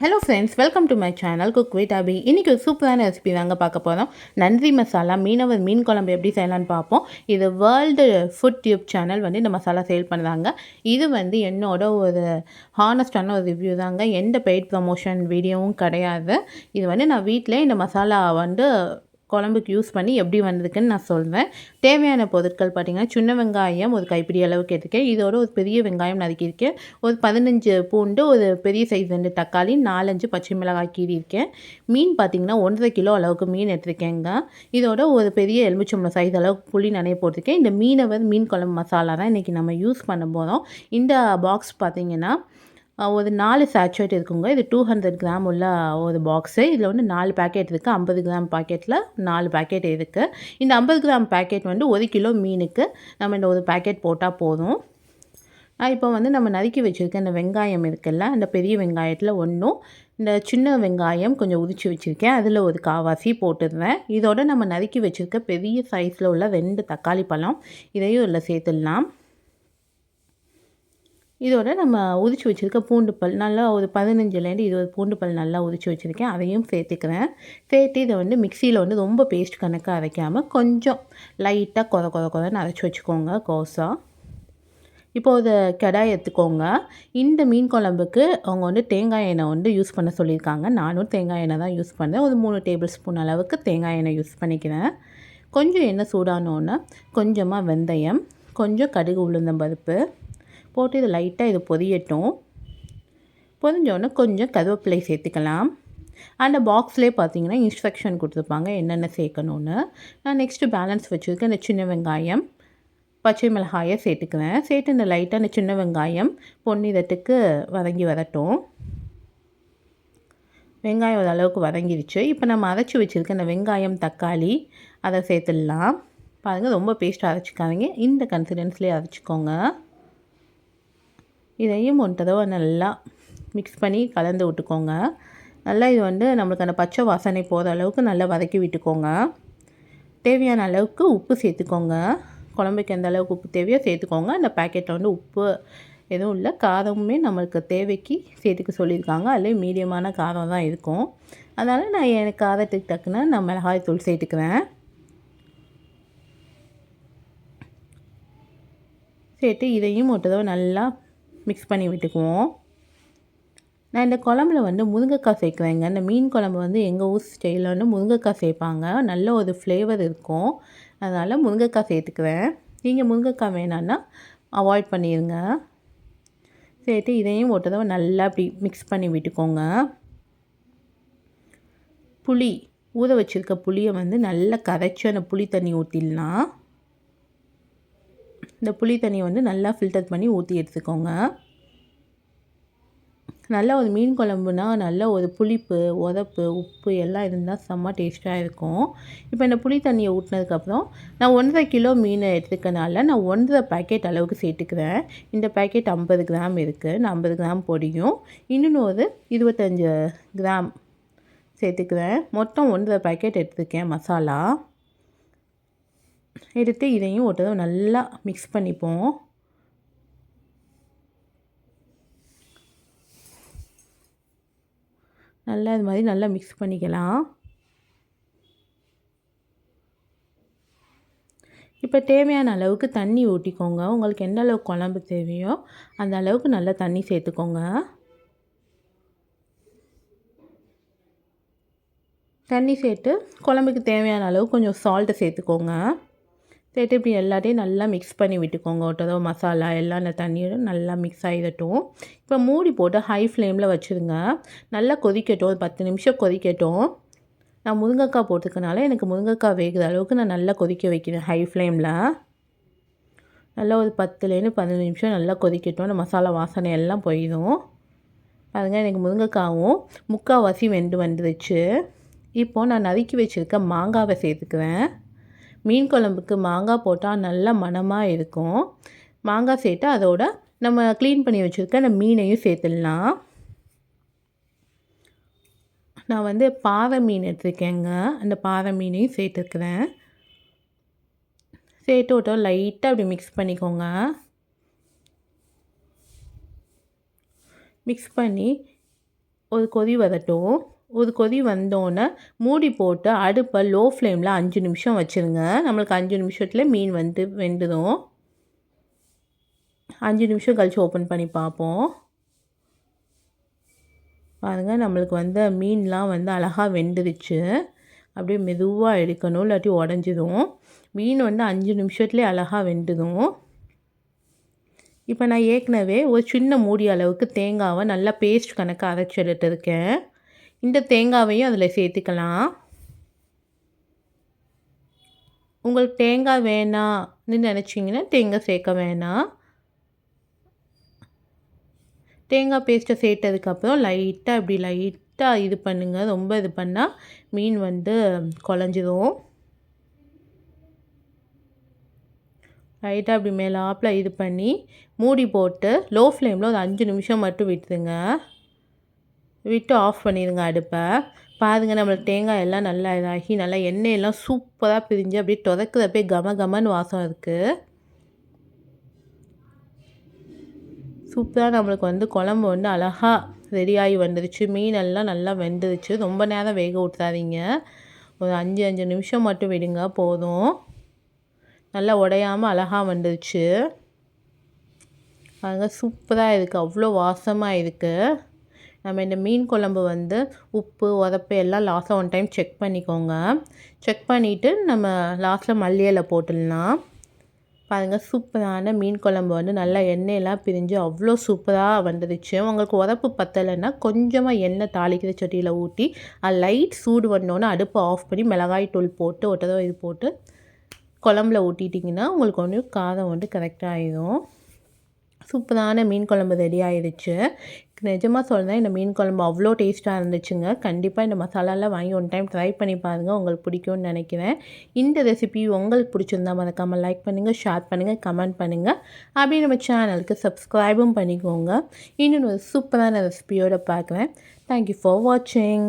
Hello friends welcome to my channel cook with Abhi இன்றைக்கி ஒரு சூப்பரான ரெசிபி தாங்க பார்க்க போகிறோம் நன்றி மசாலா மீனவர் மீன் குழம்பு எப்படி செய்யலான்னு பார்ப்போம். இது வேர்ல்டு ஃபுட் டியூப் சேனல் வந்து இந்த மசாலா சேல் பண்ணுறாங்க. இது வந்து என்னோட ஒரு ஹானஸ்டான ஒரு ரிவ்யூ தாங்க. எந்த பெய்ட் ப்ரமோஷன் வீடியோவும் கிடையாது. இது வந்து நான் வீட்டிலே இந்த மசாலா வந்து குழம்புக்கு யூஸ் பண்ணி எப்படி வந்திருக்குன்னு நான் சொல்வேன். தேவையான பொருட்கள் பார்த்திங்கன்னா சின்ன வெங்காயம் ஒரு கைப்பிடி அளவுக்கு எடுத்துக்கேன். இதோட ஒரு பெரிய வெங்காயம் நறுக்கியிருக்கேன் ஒரு பதினஞ்சு பூண்டு ஒரு பெரிய சைஸ் ரெண்டு தக்காளி நாலஞ்சு பச்சை மிளகாய் கீறியிருக்கேன் மீன் பார்த்திங்கன்னா ஒன்றரை கிலோ அளவுக்கு மீன் எடுத்துருக்கேங்க. இதோட ஒரு பெரிய எலுமிச்சம்பளம் சைஸ் அளவுக்கு புளி நனைய போட்டிருக்கேன். இந்த மீனவர் மீன் குழம்பு மசாலா தான் இன்றைக்கி நம்ம யூஸ் பண்ண போகிறோம் இந்த பாக்ஸ் பார்த்திங்கன்னா ஒரு நாலு சாச்சுவேட் இருக்குங்க இது டூ ஹண்ட்ரட் கிராம் உள்ள ஒரு பாக்ஸு இதில் வந்து நாலு பேக்கெட் இருக்குது ஐம்பது கிராம் பாக்கெட்டில் நாலு பேக்கெட் இருக்குது இந்த ஐம்பது கிராம் பேக்கெட் வந்து ஒரு கிலோ மீனுக்கு நம்ம இந்த ஒரு பேக்கெட் போட்டால் போதும். நான் இப்போ வந்து நம்ம நறுக்கி வச்சுருக்க இந்த வெங்காயம் இருக்குல்ல அந்த பெரிய வெங்காயத்தில் ஒன்றும் இந்த சின்ன வெங்காயம் கொஞ்சம் உரித்து வச்சுருக்கேன். அதில் ஒரு காவாசி போட்டுருவேன். இதோட நம்ம நறுக்கி வச்சுருக்க பெரிய சைஸில் உள்ள ரெண்டு தக்காளி பழம் இதையும் இதில் சேர்த்துடலாம். இதோட நம்ம உதிச்சு வச்சுருக்க பூண்டு பல் நல்லா ஒரு பதினஞ்சுலேருந்து இருபது பூண்டு பல் நல்லா உதிச்சு வச்சுருக்கேன். அதையும் சேர்த்துக்கிறேன். சேர்த்து இதை வந்து மிக்சியில் வந்து ரொம்ப பேஸ்ட் கணக்காக அரைக்காமல் கொஞ்சம் லைட்டாக கொத கொத கொதன்னு அரைச்சி வச்சுக்கோங்க கோசா. இப்போது ஒரு கடாய் எடுத்துக்கோங்க. இந்த மீன் குழம்புக்கு அவங்க வந்து தேங்காய் எண்ணெய் வந்து யூஸ் பண்ண சொல்லியிருக்காங்க. நானும் தேங்காய் எண்ணெய் தான் யூஸ் பண்ணேன் ஒரு மூணு டேபிள் ஸ்பூன் அளவுக்கு தேங்காய் எண்ணெய் யூஸ் பண்ணிக்கிறேன். கொஞ்சம் எண்ணெய் சூடானோன்னே கொஞ்சமாக வெந்தயம் கொஞ்சம் கடுகு உளுந்தம்பருப்பு போட்டு இது லைட்டாக இது பொரியட்டும் பொதிஞ்சோடனே கொஞ்சம் கருவேப்பிலை சேர்த்துக்கலாம். அந்த பாக்ஸ்லேயே பார்த்தீங்கன்னா இன்ஸ்ட்ரக்ஷன் கொடுத்துருப்பாங்க என்னென்ன சேர்க்கணுன்னு நான் நெக்ஸ்ட்டு பேலன்ஸ் வச்சுருக்கேன் இந்த சின்ன வெங்காயம் பச்சை மிளகாயை சேர்த்துக்குவேன். சேர்த்து இந்த லைட்டாக இந்த சின்ன வெங்காயம் பொன்னிறத்துக்கு வதங்கி வரட்டும். வெங்காயம் ஓரளவுக்கு அளவுக்கு வதங்கிடுச்சு இப்போ நம்ம அரைச்சி வச்சுருக்க இந்த வெங்காயம் தக்காளி அதை சேர்த்துடலாம். பாருங்கள் ரொம்ப பேஸ்ட் அரைச்சிக்காதீங்க. இந்த கன்சிடென்ஸ்லேயே அரைச்சிக்கோங்க. இதையும் ஒரு தடவை நல்லா மிக்ஸ் பண்ணி கலந்து விட்டுக்கோங்க. நல்லா இது வந்து நம்மளுக்கு அந்த பச்சை வாசனை போகிற அளவுக்கு நல்லா வதக்கி விட்டுக்கோங்க. தேவையான அளவுக்கு உப்பு சேர்த்துக்கோங்க. குழம்புக்கு எந்த அளவுக்கு உப்பு தேவையோ சேர்த்துக்கோங்க. அந்த பேக்கெட்டில் வந்து உப்பு எதுவும் இல்லை. காரமுமே நம்மளுக்கு தேவைக்கு சேர்த்துக்க சொல்லியிருக்காங்க. அதில் மீடியமான காரம் தான் இருக்கும். அதனால் நான் எனக்கு காரத்துக்கு தக்குன நான் மிளகாய் தூள் சேர்த்துக்குவேன் சேர்த்து இதையும் ஒரு தடவை நல்லா மிக்ஸ் பண்ணி விட்டுக்குவோம். நான் இந்த குழம்புல வந்து முருங்கைக்காய் சேர்க்குவேங்க இந்த மீன் குழம்பு வந்து எங்கள் ஊர் ஸ்டைலில் வந்து முருங்கைக்காய் சேர்ப்பாங்க. நல்ல ஒரு ஃப்ளேவர் இருக்கும். அதனால் முருங்கைக்காய் சேர்த்துக்குவேன். நீங்கள் முருங்கைக்காய் வேணான்னா அவாய்ட் பண்ணிடுங்க சேர்த்து இதையும் ஒரு தடவை நல்லா அப்படி மிக்ஸ் பண்ணி விட்டுக்கோங்க. புளி ஊற வச்சுருக்க புளியை வந்து நல்லா கரைச்சி அந்த புளி தண்ணி ஊற்றிடலாம் இந்த புளி தண்ணியை வந்து நல்லா ஃபில்டர் பண்ணி ஊற்றி எடுத்துக்கோங்க. நல்ல ஒரு மீன் குழம்புனா நல்ல ஒரு புளிப்பு உதப்பு உப்பு எல்லாம் இருந்தால் செம்ம டேஸ்ட்டாக இருக்கும். இப்போ இந்த புளி தண்ணியை ஊட்டினதுக்கப்புறம் நான் ஒன்றரை கிலோ மீன் எடுத்துக்கனால நான் ஒன்றரை பேக்கெட் அளவுக்கு சேர்த்துக்கிறேன். இந்த பேக்கெட் ஐம்பது கிராம் இருக்குது நான் ஐம்பது கிராம் பொடியும் இன்னொன்று ஒரு இருபத்தஞ்சு கிராம் சேர்த்துக்கிறேன். மொத்தம் ஒன்றரை பேக்கெட் எடுத்துருக்கேன் மசாலா. எடுத்து இதையும் ஒரு தடவை நல்லா மிக்ஸ் பண்ணிப்போம். நல்லா இது மாதிரி நல்லா மிக்ஸ் பண்ணிக்கலாம். இப்போ தேவையான அளவுக்கு தண்ணி ஊற்றிக்கோங்க உங்களுக்கு எந்த அளவுக்கு குழம்பு தேவையோ அந்த அளவுக்கு நல்லா தண்ணி சேர்த்துக்கோங்க. தண்ணி சேர்த்து குழம்புக்கு தேவையான அளவு கொஞ்சம் சால்ட்டை சேர்த்துக்கோங்க. சேர்த்து இப்படி எல்லாத்தையும் நல்லா மிக்ஸ் பண்ணி விட்டுக்கோங்க. ஒட்டதோ மசாலா எல்லாம் அந்த தண்ணியோட நல்லா மிக்ஸ் ஆகிடட்டும் இப்போ மூடி போட்டு ஹை ஃப்ளேமில் வச்சுருங்க. நல்லா கொதிக்கட்டும். ஒரு பத்து நிமிஷம் கொதிக்கட்டும். நான் முருங்கைக்காய் போட்டுக்கனால எனக்கு முருங்கைக்காய் வேகிற அளவுக்கு நான் நல்லா கொதிக்க வைக்கிறேன் ஹை ஃப்ளேமில் நல்லா ஒரு பத்துலேருந்து பதினஞ்சு நிமிஷம் நல்லா கொதிக்கட்டும். அந்த மசாலா வாசனை எல்லாம் போயிடும். பாருங்கள் எனக்கு முருங்கைக்காவும் முக்கால்வாசி வெந்து வந்துருச்சு. இப்போது நான் நறுக்கி வச்சுருக்க மாங்காவை சேர்த்துக்குவேன். மீன் குழம்புக்கு மாங்காய் போட்டால் நல்லா மணமாக இருக்கும். மாங்காய் சேர்த்து அதோட நம்ம க்ளீன் பண்ணி வச்சுருக்க அந்த மீனையும் சேர்த்துடலாம். நான் வந்து பாறை மீன் எடுத்துருக்கேங்க. அந்த பாறை மீனையும் சேர்த்துருக்குறேன். சேர்த்து விட்டோம் லைட்டாக அப்படி மிக்ஸ் பண்ணிக்கோங்க. மிக்ஸ் பண்ணி ஒரு கொதி வரட்டும் ஒரு கொதி வந்தோடனே மூடி போட்டு அடுப்பை லோ ஃப்ளேமில் அஞ்சு நிமிஷம் வச்சுருங்க. நம்மளுக்கு அஞ்சு நிமிஷத்தில் மீன் வந்து வெந்துடும் அஞ்சு நிமிஷம் கழித்து ஓப்பன் பண்ணி பார்ப்போம். பாருங்கள் நம்மளுக்கு வந்து மீன்லாம் வந்து அழகாக வெந்துருச்சு. அப்படியே மெதுவாக எடுக்கணும் இல்லாட்டி உடஞ்சிடும் மீன் வந்து அஞ்சு நிமிஷத்துலேயே அழகாக வெந்துடும் இப்போ நான் ஏற்கனவே ஒரு சின்ன மூடி அளவுக்கு தேங்காவை நல்லா பேஸ்ட் கணக்காக அரைச்சி எடுத்துருக்கேன். இந்த தேங்காவையும் அதில் சேர்த்துக்கலாம். உங்களுக்கு தேங்காய் வேணாம்னு நினச்சிங்கன்னா தேங்காய் சேர்க்க வேணாம். தேங்காய் பேஸ்ட்டை சேர்த்ததுக்கப்புறம் லைட்டாக இப்படி லைட்டாக இது பண்ணுங்கள் ரொம்ப இது பண்ணால் மீன் வந்து குழஞ்சிரும். லைட்டாக அப்படி மேலாப்பில் இது பண்ணி மூடி போட்டு லோ ஃப்ளேமில் ஒரு அஞ்சு நிமிஷம் மட்டும் விட்டுருங்க விட்டு ஆஃப் பண்ணிடுங்க அடுப்பை. பாருங்கள் நம்மளுக்கு தேங்காய் எல்லாம் நல்லா இதாகி நல்லா எண்ணெயெல்லாம் சூப்பராக பிரிஞ்சு அப்படியே தொடக்குறப்பே கம கமன்னு வாசம் இருக்குது சூப்பராக நம்மளுக்கு வந்து குழம்பு வந்து அழகாக ரெடியாகி வந்துருச்சு. மீனெல்லாம் நல்லா வெந்துருச்சு. ரொம்ப நேரம் வேக விட்றாதீங்க ஒரு அஞ்சு அஞ்சு நிமிஷம் மட்டும் விடுங்க போதும். நல்லா உடையாமல் அழகாக வந்துருச்சு. பாருங்க சூப்பராக இருக்குது அவ்வளோ வாசமாக இருக்குது நம்ம இந்த மீன் குழம்பு வந்து உப்பு உதப்பு எல்லாம் லாஸ்ட்டாக ஒன் டைம் செக் பண்ணிக்கோங்க. செக் பண்ணிவிட்டு நம்ம லாஸ்ட்டில் மல்லியில் போட்டுடலாம். பாருங்கள் சூப்பரான மீன் குழம்பு வந்து நல்லா எண்ணெயெல்லாம் பிரிஞ்சு அவ்வளோ சூப்பராக வந்துடுச்சு உங்களுக்கு உதப்பு பத்தலைன்னா கொஞ்சமாக எண்ணெய் தாளிக்கிற சட்டியில் ஊற்றி அது லைட் சூடு வந்தோன்னே அடுப்பை ஆஃப் பண்ணி மிளகாய் தூள் போட்டு ஒட்டதோ இது போட்டு குழம்புல ஊட்டிட்டிங்கன்னா உங்களுக்கு வந்து காரம் வந்து கரெக்டாக ஆயிடும் சூப்பரான மீன் குழம்பு ரெடி ஆயிடுச்சு. நிஜமாக சொல்கிறேன் இந்த மீன் குழம்பு அவ்வளோ டேஸ்ட்டாக இருந்துச்சுங்க. கண்டிப்பாக இந்த மசாலாலாம் வாங்கி ஒன் டைம் ட்ரை பண்ணி பாருங்கள் உங்களுக்கு பிடிக்கும்னு நினைக்கிறேன். இந்த ரெசிபி உங்களுக்கு பிடிச்சிருந்தா மறக்காமல் லைக் பண்ணுங்கள் ஷேர் பண்ணுங்கள் கமெண்ட் பண்ணுங்கள் அப்படியே நம்ம சேனலுக்கு சப்ஸ்கிரைபும் பண்ணிக்கோங்க. இன்னொன்று ஒரு சூப்பரான ரெசிபியோடு பார்க்குறேன். தேங்க்யூ ஃபார் வாட்சிங்